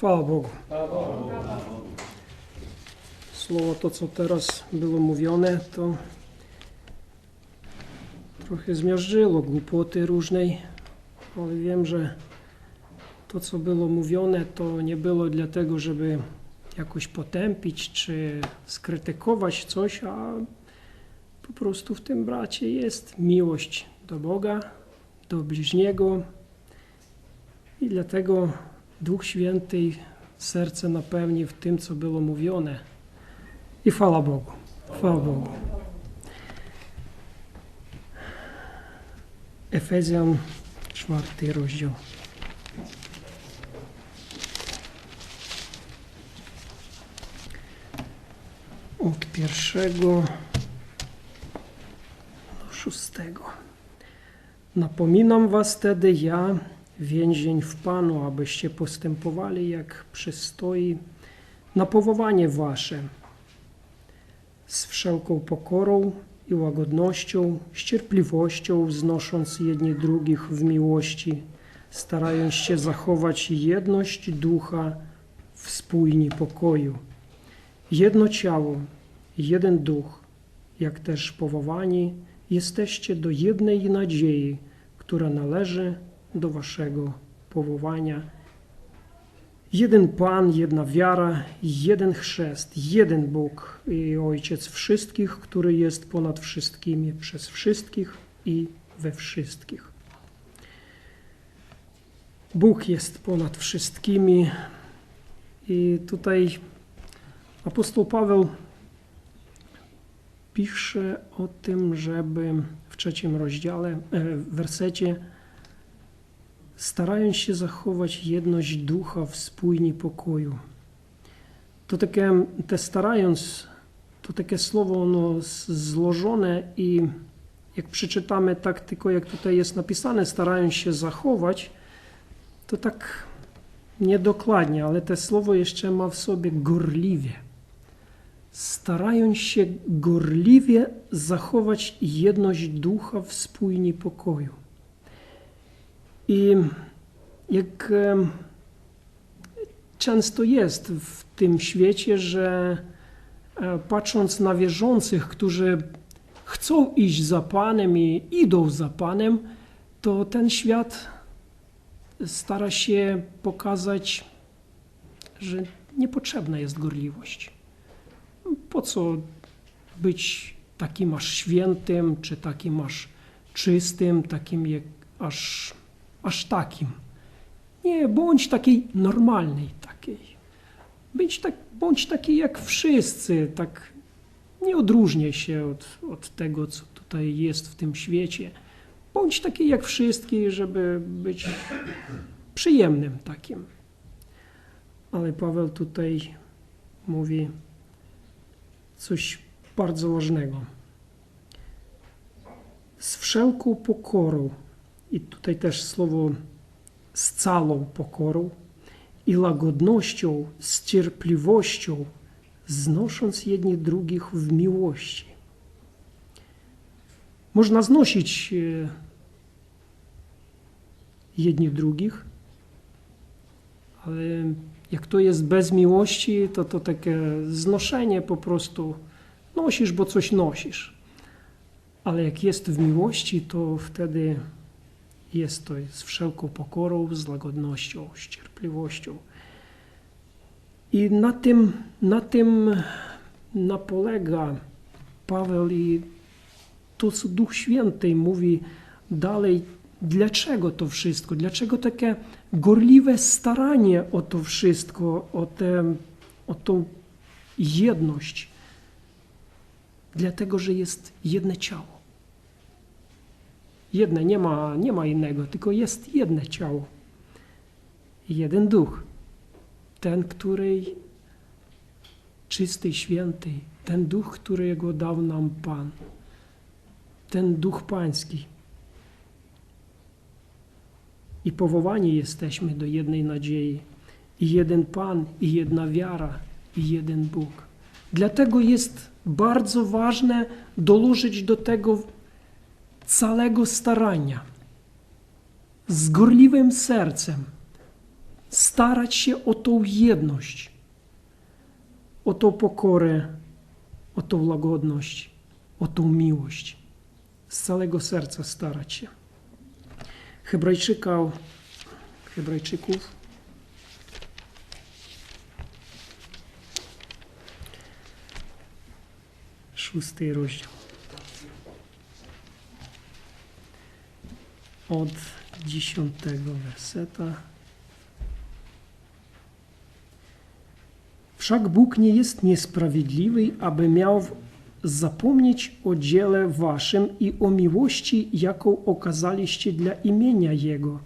Chwała Bogu. Słowo to, co teraz było mówione, to trochę zmiażdżyło głupoty różnej, ale wiem, że to, co było mówione, to nie było dlatego, żeby jakoś potępić czy skrytykować coś, a po prostu w tym bracie jest miłość do Boga, do bliźniego i dlatego Duch Święty serce napełni w tym, co było mówione. I chwała Bogu. Chwała Bogu. Efezjan, czwarty rozdział. Od pierwszego do szóstego. Napominam was wtedy ja, więzień w Panu, abyście postępowali jak przystoi na powołanie wasze, z wszelką pokorą i łagodnością, z cierpliwością, znosząc jedni drugich w miłości, starając się zachować jedność ducha w spójni pokoju. Jedno ciało, jeden duch, jak też powołani, jesteście do jednej nadziei, która należy do waszego powołania. Jeden Pan, jedna wiara, jeden chrzest, jeden Bóg i Ojciec wszystkich, który jest ponad wszystkimi, przez wszystkich i we wszystkich. Bóg jest ponad wszystkimi i tutaj apostoł Paweł pisze o tym, żeby w trzecim rozdziale, e, w wersecie starając się zachować jedność ducha w spójni pokoju. To takie, te starając, to takie słowo ono złożone i jak przeczytamy tak tylko jak tutaj jest napisane, starając się zachować, to tak niedokładnie, ale to słowo jeszcze ma w sobie gorliwie. Starając się gorliwie zachować jedność ducha w spójni pokoju. I jak często jest w tym świecie, że e, patrząc na wierzących, którzy chcą iść za Panem i idą za Panem, to ten świat stara się pokazać, że niepotrzebna jest gorliwość. Po co być takim aż świętym, czy takim aż czystym, takim jak aż aż takim. Nie, bądź takiej normalnej takiej. Bądź, tak, bądź taki jak wszyscy, tak nie odróżniaj się od, od tego, co tutaj jest w tym świecie. Bądź taki jak wszystkie, żeby być przyjemnym takim. Ale Paweł tutaj mówi coś bardzo ważnego. Z wszelką pokorą i tutaj też słowo z całą pokorą i łagodnością, z cierpliwością, znosząc jedni drugich w miłości. Można znosić e, jedni drugich, ale jak to jest bez miłości, to to takie znoszenie po prostu nosisz, bo coś nosisz. Ale jak jest w miłości, to wtedy jest to z wszelką pokorą, z łagodnością, z cierpliwością. I na tym, na tym napolega Paweł i to, Duch Święty mówi dalej, dlaczego to wszystko, dlaczego takie gorliwe staranie o to wszystko, o, tę o tą jedność. Dlatego, że jest jedno ciało. Jedne, nie ma, nie ma innego, tylko jest jedno ciało. Jeden duch. Ten, który czysty, święty, ten duch, którego dał nam Pan. Ten duch pański. I powołani jesteśmy do jednej nadziei. I jeden Pan, i jedna wiara, i jeden Bóg. Dlatego jest bardzo ważne dołożyć do tego całego starania, z gorliwym sercem, starać się o tą jedność, o tą pokorę, o tą łagodność, o tą miłość. Z całego serca starać się. Hebrajczyka, Hebrajczyków szósty rozdział. Od dziesiątego werseta. Wszak Bóg nie jest niesprawiedliwy, aby miał zapomnieć o dziele waszym i o miłości, jaką okazaliście dla imienia Jego,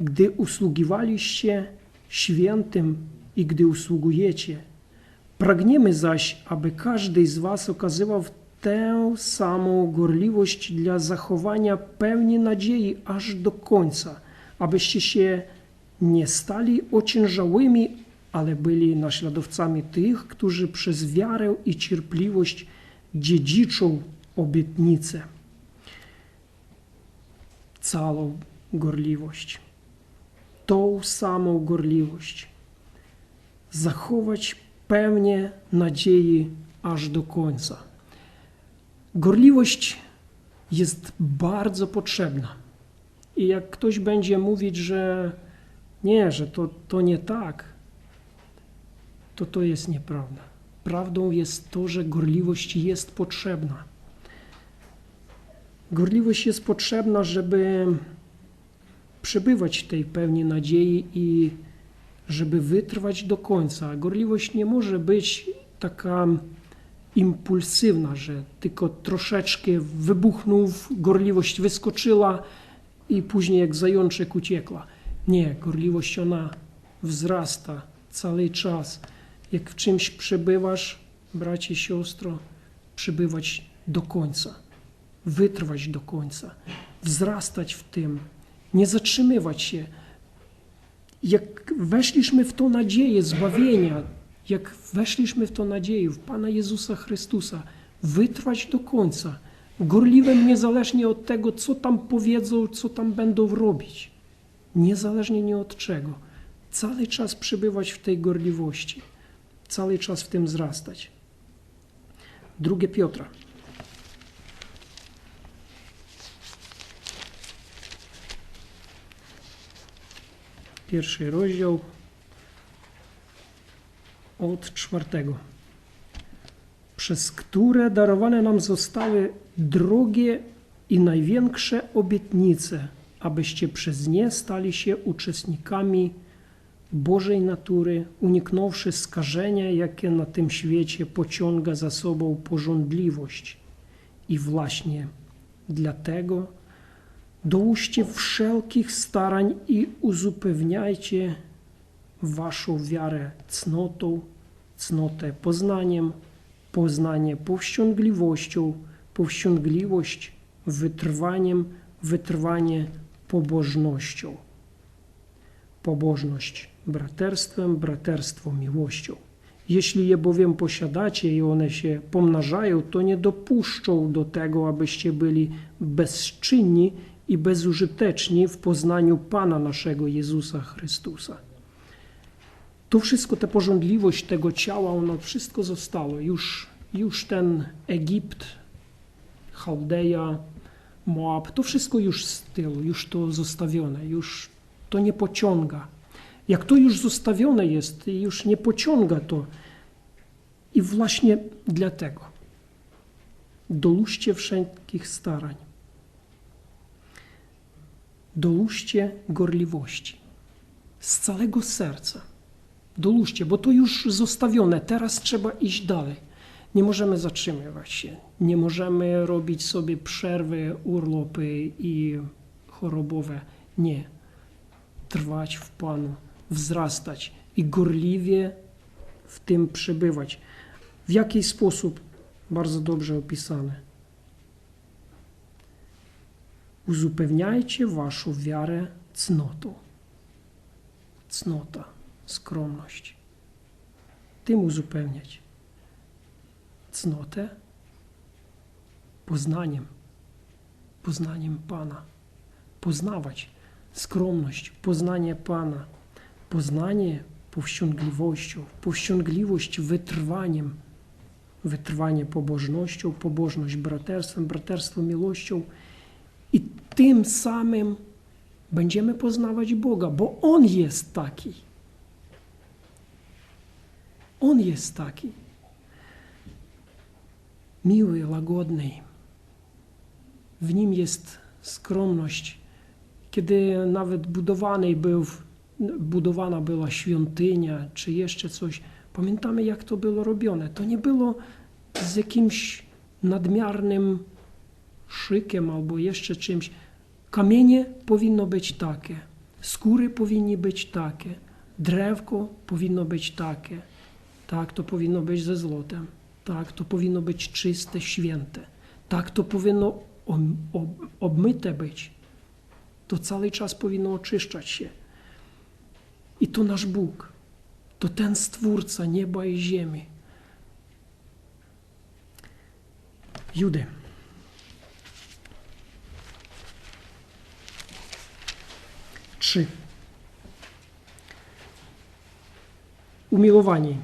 gdy usługiwaliście świętym i gdy usługujecie. Pragniemy zaś, aby każdy z was okazywał tę samą gorliwość dla zachowania pełni nadziei aż do końca, abyście się nie stali ociężałymi, ale byli naśladowcami tych, którzy przez wiarę i cierpliwość dziedziczą obietnicę. Całą gorliwość. Tą samą gorliwość. Zachować pełnię nadziei aż do końca. Gorliwość jest bardzo potrzebna. I jak ktoś będzie mówić, że nie, że to, to nie tak, to to jest nieprawda. Prawdą jest to, że gorliwość jest potrzebna. Gorliwość jest potrzebna, żeby przebywać w tej pełni nadziei i żeby wytrwać do końca. Gorliwość nie może być taka impulsywna, że tylko troszeczkę wybuchnął, gorliwość wyskoczyła i później jak zajączek uciekła. Nie, gorliwość ona wzrasta cały czas. Jak w czymś przebywasz, bracie, siostro, przebywać do końca, wytrwać do końca, wzrastać w tym, nie zatrzymywać się. Jak weszliśmy w tą nadzieję zbawienia, jak weszliśmy w tą nadzieję w Pana Jezusa Chrystusa, wytrwać do końca, gorliwym niezależnie od tego, co tam powiedzą, co tam będą robić, niezależnie nie od czego, cały czas przebywać w tej gorliwości, cały czas w tym wzrastać. Drugie Piotra. Pierwszy rozdział od czwartego. Przez które darowane nam zostały drogie i największe obietnice, abyście przez nie stali się uczestnikami Bożej natury, uniknąwszy skażenia, jakie na tym świecie pociąga za sobą porządliwość. I właśnie dlatego dołóżcie wszelkich starań i uzupełniajcie waszą wiarę cnotą, cnotę poznaniem, poznanie powściągliwością, powściągliwość wytrwaniem, wytrwanie pobożnością. Pobożność braterstwem, braterstwo miłością. Jeśli je bowiem posiadacie i one się pomnażają, to nie dopuszczą do tego, abyście byli bezczynni i bezużyteczni w poznaniu Pana naszego Jezusa Chrystusa. To wszystko, ta porządliwość tego ciała, ono wszystko zostało. Już, już ten Egipt, Chaldea, Moab, to wszystko już z tyłu, już to zostawione, już to nie pociąga. Jak to już zostawione jest już nie pociąga to. I właśnie dlatego dolóżcie wszelkich starań. Dolóżcie gorliwości z całego serca dolóżcie, bo to już zostawione, teraz trzeba iść dalej. Nie możemy zatrzymywać się, nie możemy robić sobie przerwy, urlopy i chorobowe. Nie. Trwać w Panu, wzrastać i gorliwie w tym przebywać. W jaki sposób? Bardzo dobrze opisane. Uzupełniajcie waszą wiarę cnotą. Cnota skromność. Tym uzupełniać cnotę poznaniem, poznaniem Pana. Poznawać skromność, poznanie Pana, poznanie powściągliwością, powściągliwość wytrwaniem, wytrwanie pobożnością, pobożność braterstwem, braterstwo miłością i tym samym będziemy poznawać Boga, bo On jest taki. On jest taki. Miły, łagodny. W nim jest skromność. Kiedy nawet budowany był, budowana była świątynia, czy jeszcze coś, pamiętamy jak to było robione. To nie było z jakimś nadmiarnym szykiem albo jeszcze czymś. Kamienie powinno być takie, skóry powinny być takie, drewko powinno być takie. Tak, to powinno być ze złotem. Tak, to powinno być czyste, święte. Tak, to powinno obmyte być. To cały czas powinno oczyszczać się. I to nasz Bóg. To ten Stwórca nieba i ziemi. Judy. Trzy. Umiłowani,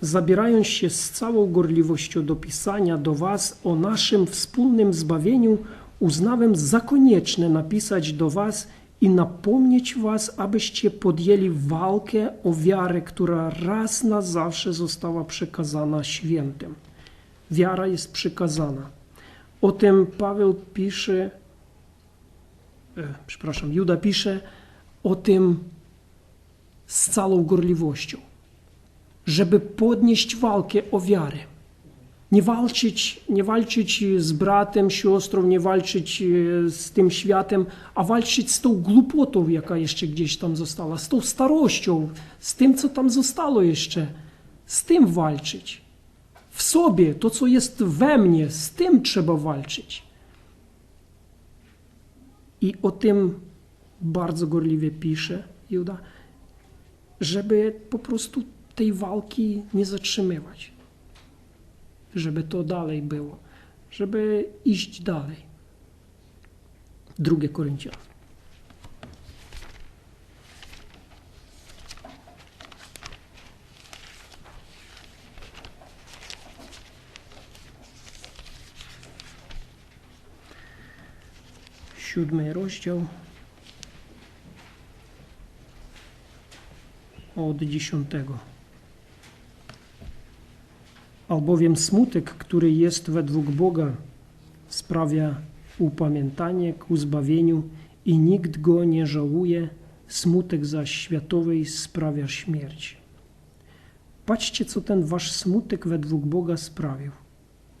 zabierając się z całą gorliwością do pisania do Was o naszym wspólnym zbawieniu, uznałem za konieczne napisać do Was i napomnieć Was, abyście podjęli walkę o wiarę, która raz na zawsze została przekazana świętym. Wiara jest przekazana. O tym Paweł pisze, e, przepraszam, Juda pisze o tym z całą gorliwością, żeby podnieść walkę o wiarę. Nie walczyć, nie walczyć z bratem, siostrą, nie walczyć e, z tym światem, a walczyć z tą głupotą, jaka jeszcze gdzieś tam została, z tą starością, z tym, co tam zostało jeszcze. Z tym walczyć. W sobie, to co jest we mnie, z tym trzeba walczyć. I o tym bardzo gorliwie pisze Juda, żeby po prostu tej walki nie zatrzymywać żeby to dalej było, żeby iść dalej. Drugie Koryntian. Siódmy rozdział od dziesiątego albowiem smutek, który jest według Boga, sprawia upamiętanie ku zbawieniu i nikt go nie żałuje, smutek zaś światowej sprawia śmierć. Patrzcie, co ten wasz smutek według Boga sprawił.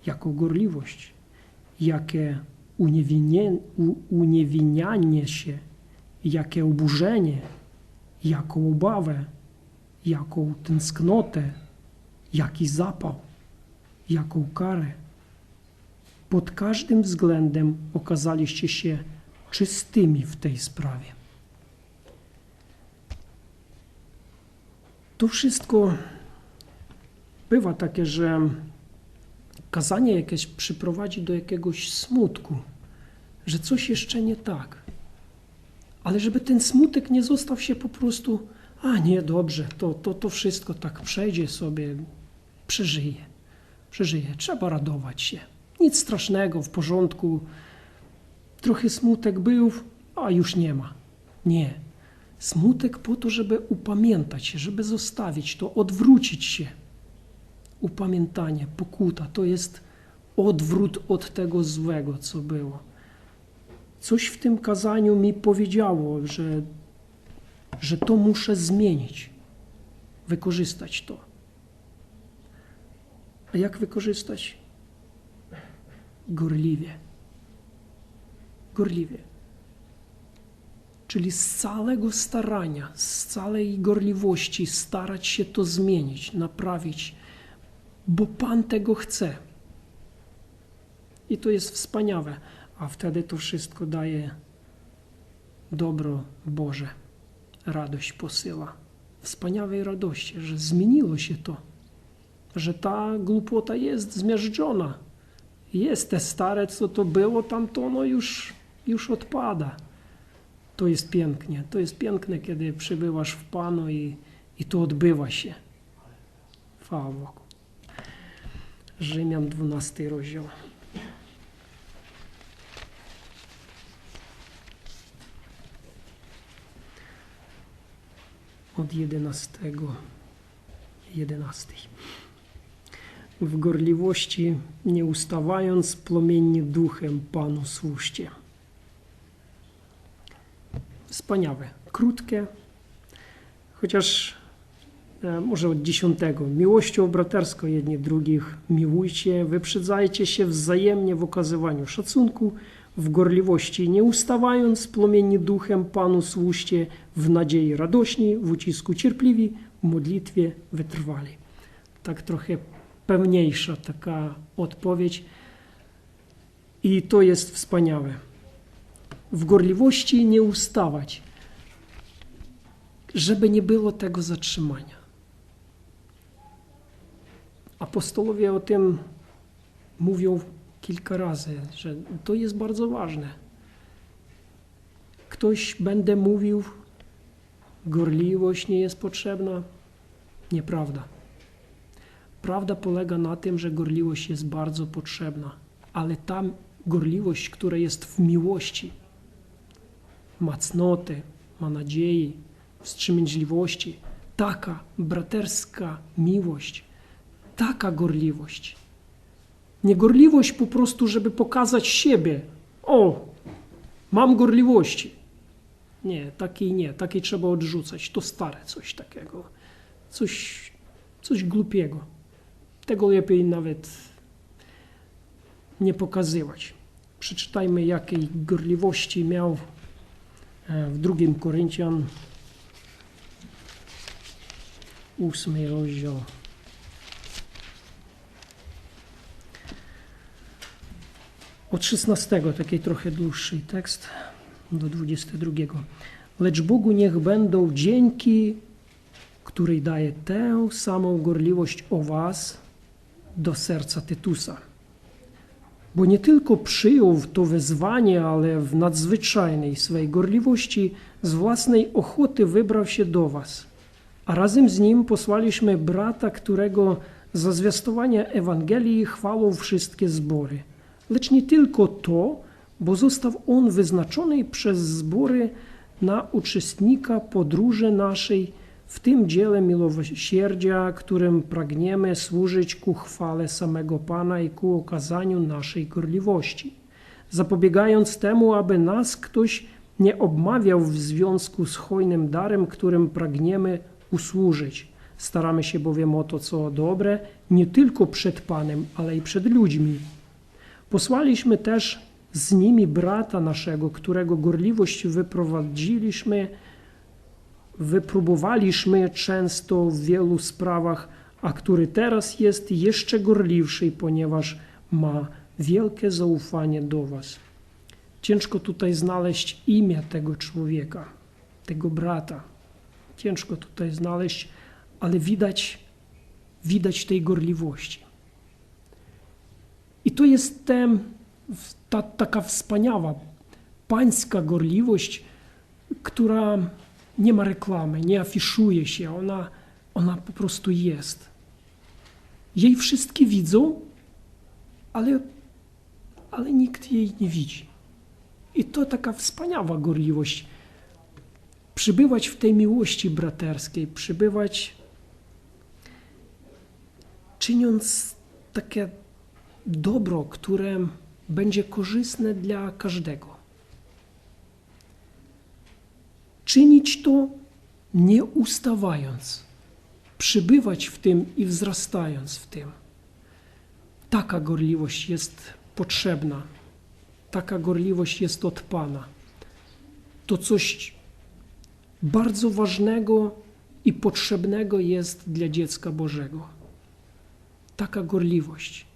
Jako gorliwość, jakie uniewinie, uniewinianie się, jakie oburzenie, jaką obawę, jaką tęsknotę, jaki zapał jaką karę. Pod każdym względem okazaliście się czystymi w tej sprawie. To wszystko bywa takie, że kazanie jakieś przyprowadzi do jakiegoś smutku, że coś jeszcze nie tak. Ale żeby ten smutek nie został się po prostu, a nie, dobrze, to, to, to wszystko tak przejdzie sobie, przeżyje przeżyje. Trzeba radować się. Nic strasznego, w porządku. Trochę smutek był, a już nie ma. Nie. Smutek po to, żeby upamiętać się, żeby zostawić to, odwrócić się. Upamiętanie, pokuta to jest odwrót od tego złego, co było. Coś w tym kazaniu mi powiedziało, że, że to muszę zmienić, wykorzystać to. A jak wykorzystać? Gorliwie. Gorliwie. Czyli z całego starania, z całej gorliwości starać się to zmienić, naprawić, bo Pan tego chce. I to jest wspaniałe, a wtedy to wszystko daje dobro Boże, radość posyła. Wspaniałej radości, że zmieniło się to że ta głupota jest zmiażdżona. Jest te stare, co to było tam, to ono już, już odpada. To jest pięknie. To jest piękne, kiedy przybywasz w Panu i, i to odbywa się. Chwała. Rzymian 12 rozdział. Od 11. 11. W gorliwości nie ustawając, płomiennie duchem Panu służcie. Wspaniałe, krótkie, chociaż e, może od dziesiątego. Miłością bratersko jedni drugich miłujcie, wyprzedzajcie się wzajemnie w okazywaniu szacunku, w gorliwości nie ustawając, płomiennie duchem Panu służcie, w nadziei radośni, w ucisku cierpliwi, w modlitwie wytrwali. Tak trochę pełniejsza taka odpowiedź i to jest wspaniałe. W gorliwości nie ustawać, żeby nie było tego zatrzymania. Apostolowie o tym mówią kilka razy, że to jest bardzo ważne. Ktoś będę mówił, gorliwość nie jest potrzebna. Nieprawda. Prawda polega na tym, że gorliwość jest bardzo potrzebna, ale ta gorliwość, która jest w miłości, ma cnoty, ma nadziei, wstrzemięźliwości, taka braterska miłość, taka gorliwość. Nie gorliwość po prostu, żeby pokazać siebie. O, mam gorliwości. Nie, takiej nie, takiej trzeba odrzucać. To stare coś takiego. Coś, coś głupiego. Tego lepiej nawet nie pokazywać. Przeczytajmy, jakiej gorliwości miał w drugim Koryntian, ósmy rozdział. Od 16, taki trochę dłuższy tekst, do 22. Lecz Bogu niech będą dzięki, której daje tę samą gorliwość o was do serca Tytusa. Bo nie tylko przyjął to wezwanie, ale w nadzwyczajnej swej gorliwości z własnej ochoty wybrał się do was. A razem z nim posłaliśmy brata, którego za zwiastowanie Ewangelii chwalą wszystkie zbory. Lecz nie tylko to, bo został on wyznaczony przez zbory na uczestnika podróży naszej w tym dziele miłosierdzia, którym pragniemy służyć ku chwale samego Pana i ku okazaniu naszej gorliwości, zapobiegając temu, aby nas ktoś nie obmawiał w związku z hojnym darem, którym pragniemy usłużyć. Staramy się bowiem o to, co dobre, nie tylko przed Panem, ale i przed ludźmi. Posłaliśmy też z nimi brata naszego, którego gorliwość wyprowadziliśmy, wypróbowaliśmy często w wielu sprawach, a który teraz jest jeszcze gorliwszy, ponieważ ma wielkie zaufanie do Was. Ciężko tutaj znaleźć imię tego człowieka, tego brata. Ciężko tutaj znaleźć, ale widać, widać tej gorliwości. I to jest ten, ta, taka wspaniała pańska gorliwość, która nie ma reklamy, nie afiszuje się, ona, ona po prostu jest. Jej wszystkie widzą, ale, ale nikt jej nie widzi. I to taka wspaniała gorliwość. Przybywać w tej miłości braterskiej, przybywać czyniąc takie dobro, które będzie korzystne dla każdego. Czynić to nie ustawając, przybywać w tym i wzrastając w tym. Taka gorliwość jest potrzebna, taka gorliwość jest od Pana. To coś bardzo ważnego i potrzebnego jest dla dziecka Bożego. Taka gorliwość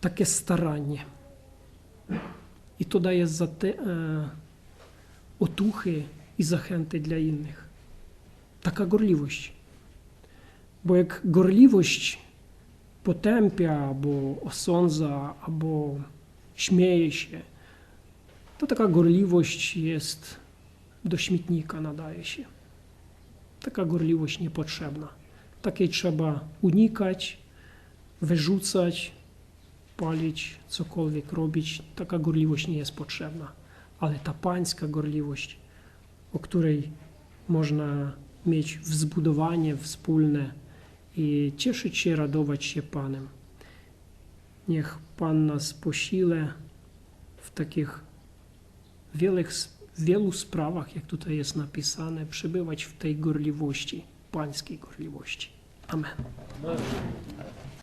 takie staranie. I to daje za te, e, otuchy i zachęty dla innych. Taka gorliwość. Bo jak gorliwość potępia, albo osądza, albo śmieje się, to taka gorliwość jest do śmietnika nadaje się. Taka gorliwość niepotrzebna. Takiej trzeba unikać, wyrzucać, palić, cokolwiek robić. Taka gorliwość nie jest potrzebna. Ale ta pańska gorliwość, o której można mieć wzbudowanie wspólne i cieszyć się, radować się Panem. Niech Pan nas posile w takich wielu sprawach, jak tutaj jest napisane, przebywać w tej gorliwości, pańskiej gorliwości. Amen.